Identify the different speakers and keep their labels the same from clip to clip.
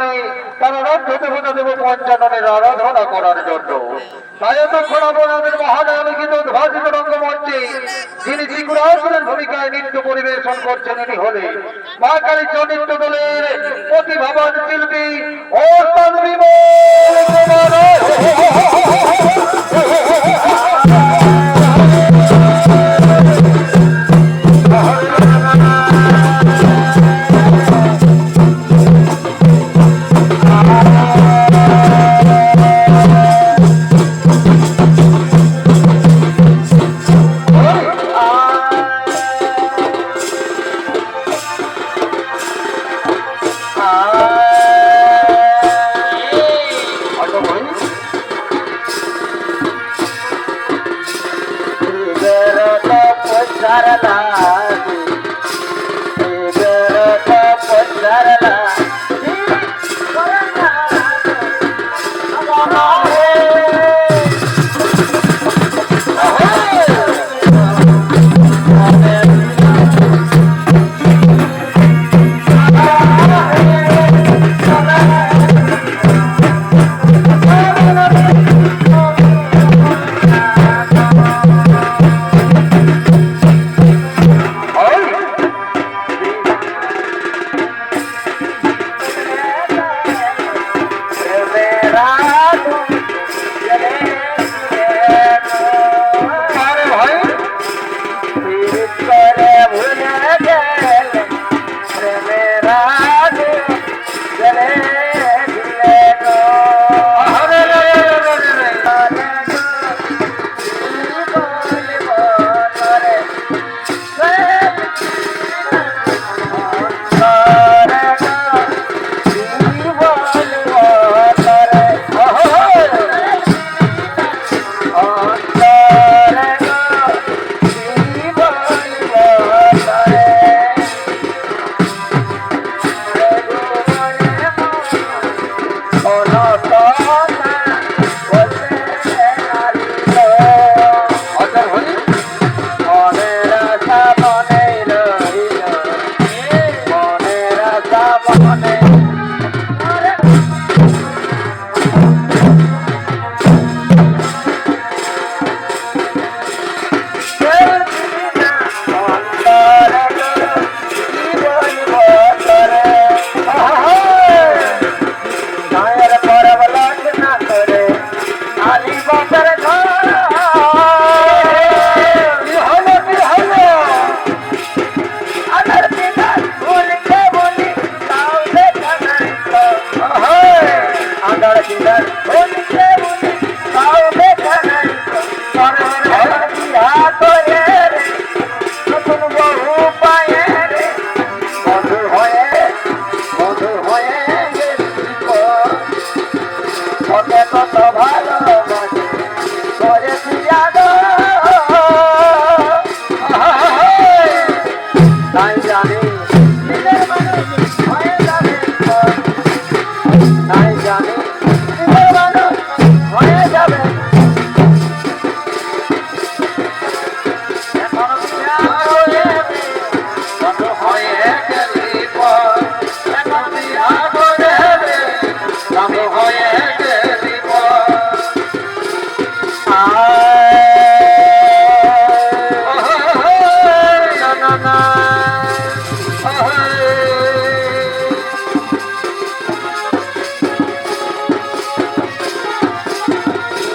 Speaker 1: অরণ্যে তারা রাজ্য দেবতা দেব পঞ্চাননের আরাধনা করার জন্য। তাই এতক্ষণ আপনাদের মহানায়িত উদ্ভাসিত রঙ্গমঞ্চে যিনি ত্রিপুরা অসুরের ভূমিকায় নৃত্য পরিবেশন করছেন ইনি হলে মা কালী নৃত্য দলের প্রতিভাবান শিল্পী la
Speaker 2: কত ভালো করে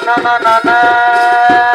Speaker 2: na na na না